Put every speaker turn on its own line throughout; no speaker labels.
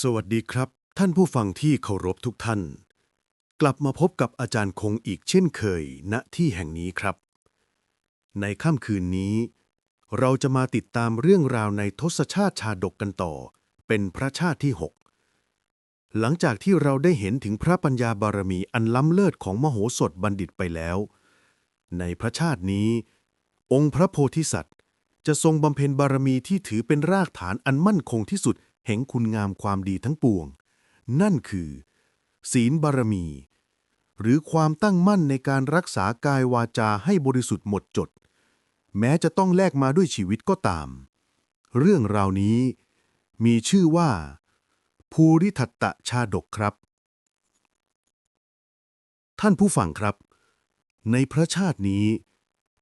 สวัสดีครับ ท่านผู้ฟังที่เคารพทุกท่าน กลับมาพบกับอาจารย์คงอีกเช่นเคยณที่แห่งนี้ครับ ในค่ำคืนนี้ เราจะมาติดตามเรื่องราวในทศชาติชาดกกันต่อ เป็นพระชาติที่ 6 หลังจากที่เราได้เห็นถึงพระปัญญาบารมีอันล้ำเลิศของมโหสถบัณฑิตไปแล้ว ในพระชาตินี้ องค์พระโพธิสัตว์ จะทรงบำเพ็ญบารมีที่ถือเป็นรากฐานอันมั่นคงที่สุดแห่งคุณงามความดีทั้งปวง นั่นคือ ศีลบารมี หรือความตั้งมั่นในการรักษากายวาจาให้บริสุทธิ์หมดจด แม้จะต้องแลกมาด้วยชีวิตก็ตาม เรื่องราวนี้มีชื่อว่า ภูริทัตตะชาดกครับ ท่านผู้ฟังครับ ในพระชาตินี้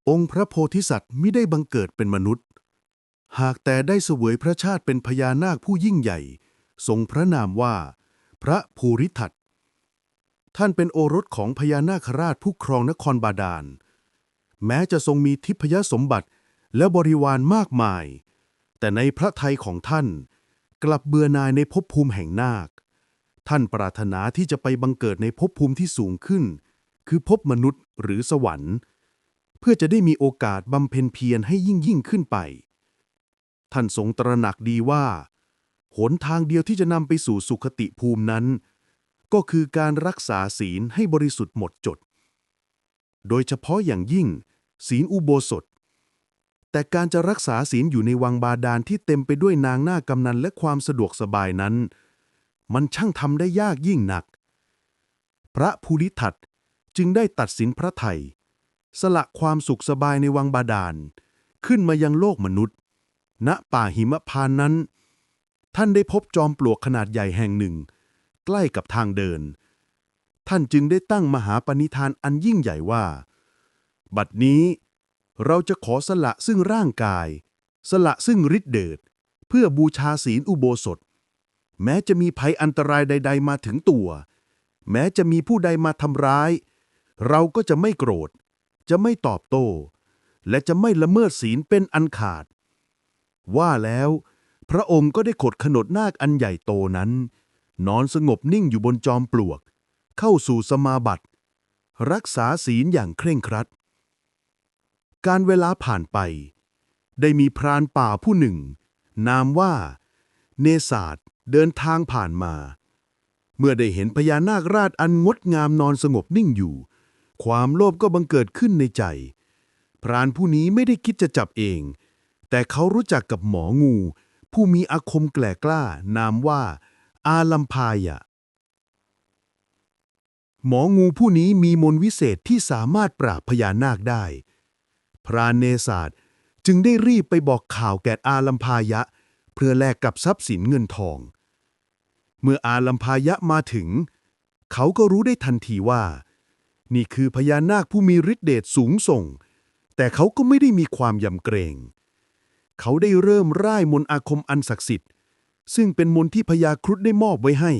องค์พระโพธิสัตว์ไม่ได้บังเกิดเป็นมนุษย์ หากแต่ได้เสวยพระชาติเป็นพญานาคผู้ยิ่งใหญ่ ทรงพระนามว่า พระภูริทัตท่านเป็นโอรสของพญานาคราชผู้ครองนครบาดาล แม้จะทรงมีทิพยสมบัติและบริวารมากมาย แต่ในพระทัยของท่านกลับเบื่อนายในภพภูมิแห่งนาค ท่านปรารถนาที่จะไปบังเกิดในภพภูมิที่สูงขึ้น คือภพมนุษย์หรือสวรรค์ เพื่อจะได้มีโอกาสบำเพ็ญเพียรให้ยิ่งยิ่งขึ้นไป ท่านทรงตระหนักดีว่า หนทางเดียวที่จะนำไปสู่สุขติภูมินั้น ก็คือการรักษาศีลให้บริสุทธิ์หมดจด โดยเฉพาะอย่างยิ่ง ศีลอุโบสถ แต่การจะรักษาศีลอยู่ในวังบาดาลที่เต็มไปด้วยนางหน้ากำนันและความสะดวกสบายนั้น มันช่างทำได้ยากยิ่งหนัก พระภูริทัตจึงได้ตัดสินพระไทย สละความสุขสบายในวังบาดาล ขึ้นมายังโลกมนุษย์ ณป่าหิมพานนั้น ท่านได้พบจอมปลวกขนาดใหญ่แห่งหนึ่ง ใกล้กับทางเดิน ท่านจึงได้ตั้งมหาปณิธานอันยิ่งใหญ่ว่า บัดนี้เราจะขอสละซึ่งร่างกาย สละซึ่งฤทธิเดชเพื่อบูชาศีลอุโบสถ แม้จะมีภัยอันตรายใด ๆ มาถึงตัว แม้จะมีผู้ใดมาทำร้าย เราก็จะไม่โกรธ จะไม่ตอบโต้ และจะไม่ละเมิดศีลเป็นอันขาด ว่าแล้ว พระองค์ก็ได้ขดขนดนาคอันใหญ่โตนั้น นอนสงบนิ่งอยู่บนจอมปลวก เข้าสู่สมาบัติ รักษาศีลอย่างเคร่งครัด การเวลาผ่านไป ได้มีพรานป่าผู้หนึ่ง นามว่า เนศาสเดินทางผ่านมา เมื่อได้เห็นพญานาคราชอันงดงามนอนสงบนิ่งอยู่ ความโลภก็บังเกิดขึ้นในใจ พรานผู้นี้ไม่ได้คิดจะจับเอง แต่เขารู้จักกับหมองู ผู้มีอาคมแกล่กล้า นามว่า อาลัมพายะ หมองูผู้นี้มีมนวิเศษที่สามารถปราบพญานาคได้ พรานเนศาสจึงได้รีบไปบอกข่าวแก่อาลัมพายะ เพื่อแลกกับทรัพย์สินเงินทอง เมื่ออาลัมพายะมาถึง เขาก็รู้ได้ทันทีว่า นี่คือพญานาคผู้มีฤทธิเดชสูงส่ง แต่เขาก็ไม่ได้มีความยำเกรง เขาได้เริ่มร่ายมนต์อาคมอันศักดิ์สิทธิ์ ซึ่งเป็นมนต์ที่พญาครุฑได้มอบไว้ให้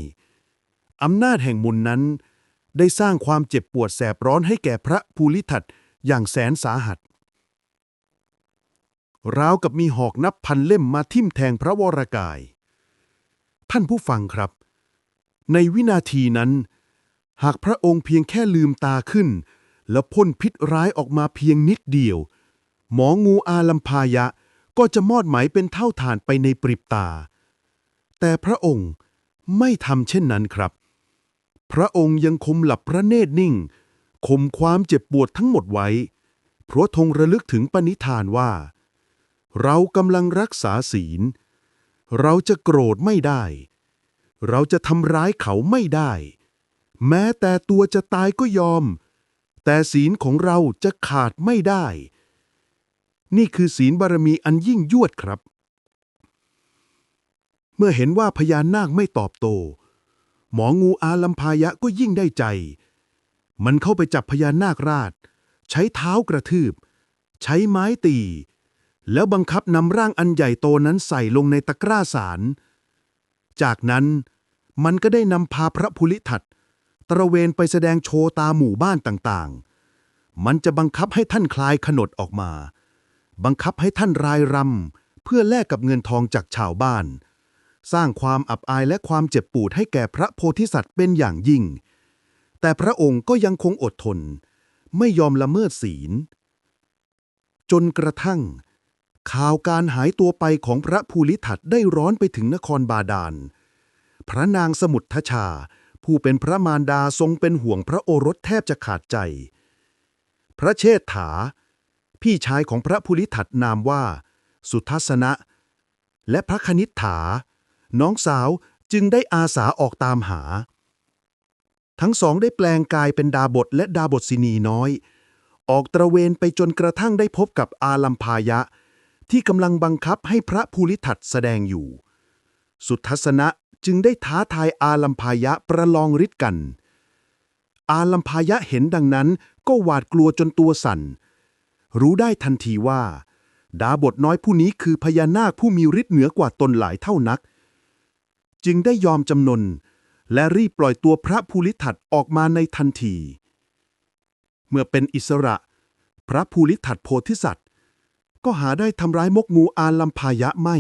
อำนาจแห่งมนต์นั้น ได้สร้างความเจ็บปวดแสบร้อนให้แก่พระภูริทัตอย่างแสนสาหัสราวกับมีหอกนับพันเล่มมาทิ่มแทงพระวรากาย ท่านผู้ฟังครับ ในวินาทีนั้น หากพระองค์เพียงแค่ลืมตาขึ้น แล้วพ่นพิษร้ายออกมาเพียงนิดเดียว หมองูอาลัมพายะก็จะมอดไหมเป็นเท่าฐานไปในปริบตา แต่พระองค์ไม่ทำเช่นนั้นครับ พระองค์ยังคมหลับพระเนตรนิ่งคมความเจ็บปวดทั้งหมดไว้ เพราะทงระลึกถึงปณิธานว่า เรากำลังรักษาศีล เราจะโกรธไม่ได้ เราจะทำร้ายเขาไม่ได้ แม้แต่ตัวจะตายก็ยอม แต่ศีลของเราจะขาดไม่ได้ นี่คือศีลบารมีอันยิ่งยวดครับ เมื่อเห็นว่าพญานาคไม่ตอบโต้หมองูอาลัมพายะก็ยิ่งได้ใจ มันเข้าไปจับพญานาคราช ใช้เท้ากระทืบ ใช้ไม้ตี แล้วบังคับนำร่างอันใหญ่โตนั้นใส่ลงในตะกร้าสาร จากนั้นมันก็ได้นำพาพระภูริทัต ตระเวนไปแสดงโชว์ตามหมู่บ้านต่างๆ มันจะบังคับให้ท่านคลายขนดออกมา บังคับให้ท่านรายรำเพื่อแลกกับเงินทองจากชาวบ้าน สร้างความอับอายและความเจ็บปวดให้แก่พระโพธิสัตว์เป็นอย่างยิ่ง แต่พระองค์ก็ยังคงอดทน ไม่ยอมละเมิดศีล จนกระทั่ง ข่าวการหายตัวไปของพระภูริทัตได้ร้อนไปถึงนครบาดาลพระนางสมุททชา ผู้เป็นพระมารดาทรงเป็นห่วงพระโอรสแทบจะขาดใจ พระเชษฐา พี่ชายของพระภูริทัตนามว่า สุทัศนะ และพระคณิษฐา น้องสาวจึงได้อาสาออกตามหา ทั้งสองได้แปลงกายเป็นดาบทและดาบทสินีน้อย ออกตระเวนไปจนกระทั่งได้พบกับอาลัมพายะ ที่กำลังบังคับให้พระภูริทัตแสดงอยู่ สุทัศนะจึงได้ท้าทายอาลัมพายะประลองฤทธิ์กัน อาลัมพายะเห็นดังนั้นก็หวาดกลัวจนตัวสั่น รู้ได้ทันทีว่า ดาบทน้อยผู้นี้คือพญานาคผู้มีฤทธิ์เหนือกว่าตนหลายเท่านัก จึงได้ยอมจำนน และรีบปล่อยตัวพระภูริทัตออกมาในทันที เมื่อเป็นอิสระ พระภูริทัตโพธิสัตว์ ก็หาได้ทำร้ายมกงูอาลัมพายะไม่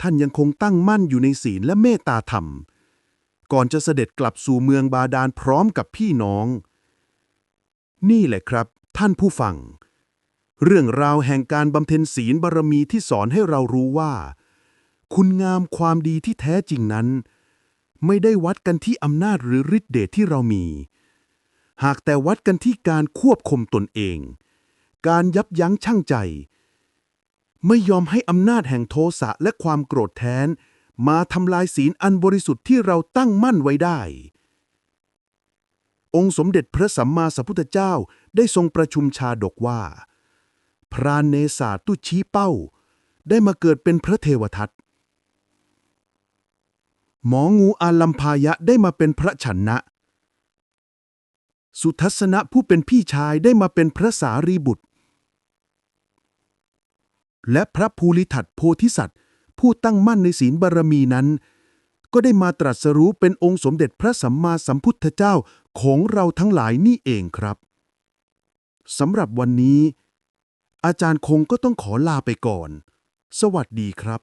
ท่านยังคงตั้งมั่นอยู่ในศีลและเมตตาธรรม ก่อนจะเสด็จกลับสู่เมืองบาดาลพร้อมกับพี่น้อง นี่แหละครับ ท่านผู้ฟัง เรื่องราวแห่งการบำเพ็ญศีลบารมีที่สอนให้เรารู้ว่า คุณงามความดีที่แท้จริงนั้น ไม่ได้วัดกันที่อำนาจหรือฤทธิเดชที่เรามี หากแต่วัดกันที่การควบคุมตนเอง การยับยั้งชั่งใจ ไม่ยอมให้อำนาจแห่งโทสะและความโกรธแท้น มาทำลายศีลอันบริสุทธิ์ที่เราตั้งมั่นไว้ได้ องค์สมเด็จพระสัมมาสัมพุทธเจ้าได้ทรงประชุมชาดกว่า พรานเนศาตุชี้เป้า ได้มาเกิดเป็นพระเทวทัตหมองูอาลัมพายะได้มาเป็นพระฉันนะ สุทัศนะผู้เป็นพี่ชายได้มาเป็นพระสารีบุตร และพระภูริทัตโพธิสัตว์ ผู้ตั้งมั่นในศีลบารมีนั้น ก็ได้มาตรัสรู้เป็นองค์สมเด็จพระสัมมาสัมพุทธเจ้าของเราทั้งหลายนี่เองครับสำหรับวันนี้ อาจารย์คงก็ต้องขอลาไปก่อน สวัสดีครับ